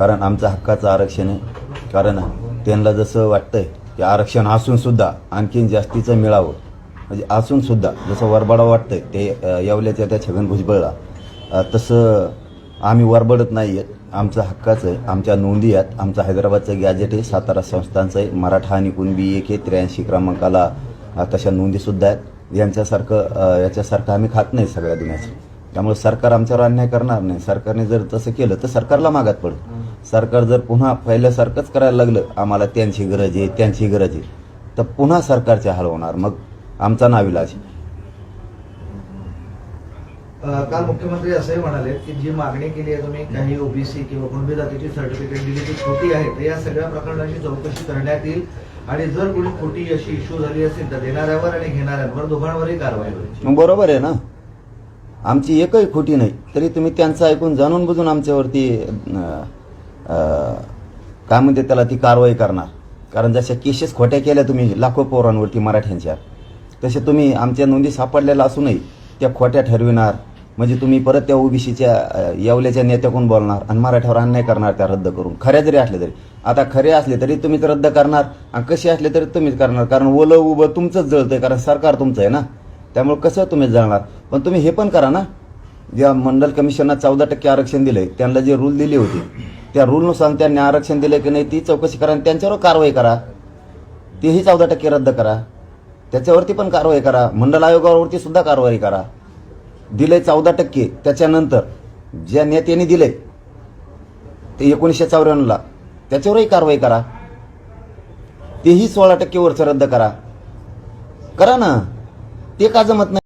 कारण आमचं हक्काचं आरक्षण आहे. कारण त्यांना जसं वाटतंय की आरक्षण असूनसुद्धा आणखीन जास्तीचं मिळावं. म्हणजे असूनसुद्धा जसं वरबडा वाटतंय ते येवल्याच्या त्या छगन भुजबळला. तसं आम्ही वरबडत नाही आहेत. आमचं हक्काचं आहे. आमच्या नोंदी आहेत. आमचं हैदराबादचं गॅजेट आहे. सातारा संस्थांचं आहे. मराठा आणि कुणबी एक आहे. त्र्याऐंशी क्रमांकाला तशा नोंदीसुद्धा आहेत. यांच्यासारखं याच्यासारखं आम्ही खात नाही सगळ्या दुनियाचं त्यामुळे सरकार आमच्यावर अन्याय करणार नाही. सरकारने जर तसं केलं तर सरकारला मागात पडेल. सरकार जर पुन्हा पहिल्यासारखंच करायला लागलं आम्हाला त्यांची गरज आहे त्यांची गरज आहे. तर पुन्हा सरकारचे हाल होणार. मग आमचा नाविलाज काल मुख्यमंत्री असंही म्हणाले की जी मागणी केली आहे तुम्ही काही ओबीसी किंवा कुणबी जातीची सर्टिफिकेट दिली ती खोटी आहे तर या सगळ्या प्रकरणाची चौकशी करण्यात येईल. आणि जर कोणी खोटी अशी इश्यू झाली असेल तर देणाऱ्यावर आणि घेणाऱ्यांवर दोघांवरही कारवाई होईल. बरोबर आहे ना? आमची एकही खोटी नाही. तरी तुम्ही त्यांचं ऐकून जाणून बुजून आमच्यावरती काय म्हणते त्याला ती कारवाई करणार. कारण जशा केसेस खोट्या केल्या तुम्ही लाखो पोरांवरती मराठ्यांच्या तसे तुम्ही आमच्या नोंदी सापडलेल्या असूनही त्या खोट्या ठरविणार. म्हणजे तुम्ही परत त्या ओबीसीच्या येवल्याच्या नेत्याकडून बोलणार? आणि मराठ्यावर अन्याय करणार त्या रद्द करून. खऱ्या जरी असले तरी. आता खरे असले तरी तुम्हीच रद्द करणार. आणि कसे असले तरी तुम्हीच करणार. कारण ओलं उभं तुमचंच जळतंय. कारण सरकार तुमचं आहे ना. त्यामुळे कसं तुम्ही जळणार? पण तुम्ही हे पण करा ना. ज्या मंडल कमिशनना चौदा टक्के आरक्षण दिलंय त्यांना जे रूल दिले होते त्या रूलनुसार त्यांनी आरक्षण दिलं की नाही ती चौकशी करा आणि त्यांच्यावर कारवाई करा. तेही चौदा टक्के रद्द करा. त्याच्यावरती पण कारवाई करा. मंडल आयोगावरती सुद्धा कारवाई करा. दिले चौदा टक्के. त्याच्यानंतर ज्या नेत्यांनी दिले ते एकोणीसशे चौऱ्याण्णवला त्याच्यावरही कारवाई करा. तेही सोळा टक्के वरचं रद्द करा. करा ना. ते का जमत नाही?